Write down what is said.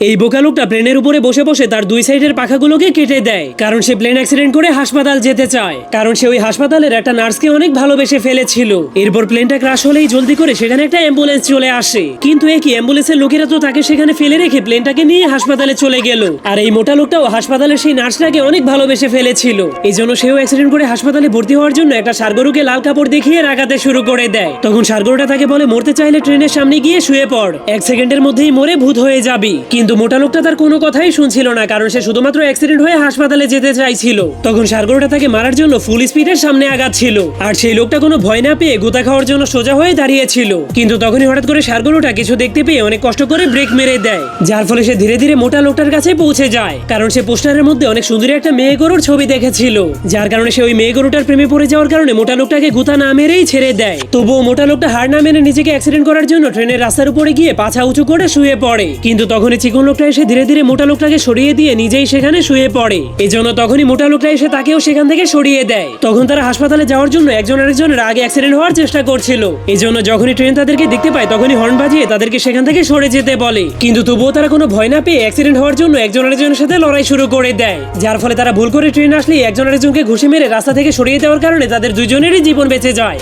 এই বোকা লোকটা প্লেনের উপরে বসে বসে তার দুই সাইডের পাখাগুলোকে কেটে দেয়। কারণ সে প্লেন অ্যাক্সিডেন্ট করে হাসপাতাল যেতে চায়। কারণ সে ওই হাসপাতালের একটা নার্সকে অনেক ভালোবেসে ফেলেছিল। এরপর প্লেনটা ক্রাশ হলেই জলদি করে সেখানে একটা অ্যাম্বুলেন্স চলে আসে। কিন্তু এ কি, অ্যাম্বুলেন্সের লোকেরা তো তাকে সেখানে ফেলে রেখে প্লেনটাকে নিয়ে হাসপাতালে চলে গেল। আর এই মোটা লোকটাও হাসপাতালের সেই নার্সটাকে অনেক ভালোবেসে ফেলেছিল। এই জন্য সেও অ্যাক্সিডেন্ট করে হাসপাতালে ভর্তি হওয়ার জন্য একটা সারগরুকে লাল কাপড় দেখিয়ে রাগাতে শুরু করে দেয়। তখন সারগরুটা তাকে বলে, মরতে চাইলে ট্রেনের সামনে গিয়ে শুয়ে পড়। এক সেকেন্ডের মধ্যেই মরে ভূত হয়ে যাবি। কিন্তু মোটা লোকটা তার কোনো কথাই শুনছিল না, কারণ সে শুধুমাত্র অ্যাক্সিডেন্ট হয়ে হাসপাতালে যেতে চাইছিল। তখন সারগরুটা তাকে মারার জন্য ফুল স্পিডের সামনে আগাচ্ছিল আর সেই লোকটা কোনো ভয় না পেয়ে গোতা খাওয়ার জন্য সোজা হয়ে দাঁড়িয়েছিল। কিন্তু তখনই হঠাৎ করে সারগরুটা কিছু দেখতে পেয়ে অনেক কষ্ট করে ব্রেক মেরে দেয়, যার ফলে সে ধীরে ধীরে মোটা লোকটার কাছে পৌঁছে যায়। কারণ সে পোস্টারের মধ্যে অনেক সুন্দরী একটা মেয়ে গরুর ছবি দেখেছিল, যার কারণে সে ওই মেয়ে গরুটার প্রেমে পড়ে যাওয়ার কারণে মোটা লোকটাকে গুতা না মেরেই ছেড়ে দেয়। তবুও মোটা লোকটা হার না মেনে নিজেকে অ্যাক্সিডেন্ট করার জন্য ট্রেনের রাস্তার উপরে গিয়ে পাছা উঁচু করে শুয়ে পড়ে। কিন্তু তখনই চিকন লোকটা এসে ধীরে ধীরে মোটা লোকটাকে সরিয়ে দিয়ে নিজেই সেখানে শুয়ে পড়ে। এই জন্য তখনই মোটা লোকটা এসে তাকেও সেখান থেকে সরিয়ে দেয়। তখন তারা হাসপাতালে যাওয়ার জন্য একজন আরেকজনের আগে অ্যাক্সিডেন্ট হওয়ার চেষ্টা করছিল। এই জন্য যখনই ট্রেন তাদেরকে দেখতে পায়, তখনই হর্ন বাজিয়ে তাদেরকে সেখান থেকে সরে যেতে বলে। কিন্তু তবুও তারা কোনো ভয় না পেয়ে অ্যাক্সিডেন্ট হওয়ার জন্য একজন আরেকজনের সাথে লড়াই শুরু করে দেয়। যার ফলে তারা ভুল করে ট্রেন আসলেই একজন আরেকজনকে ঘুষি মেরে রাস্তা থেকে সরিয়ে দেওয়ার কারণে তাদের দুজনেরই জীবন বেঁচে যায়।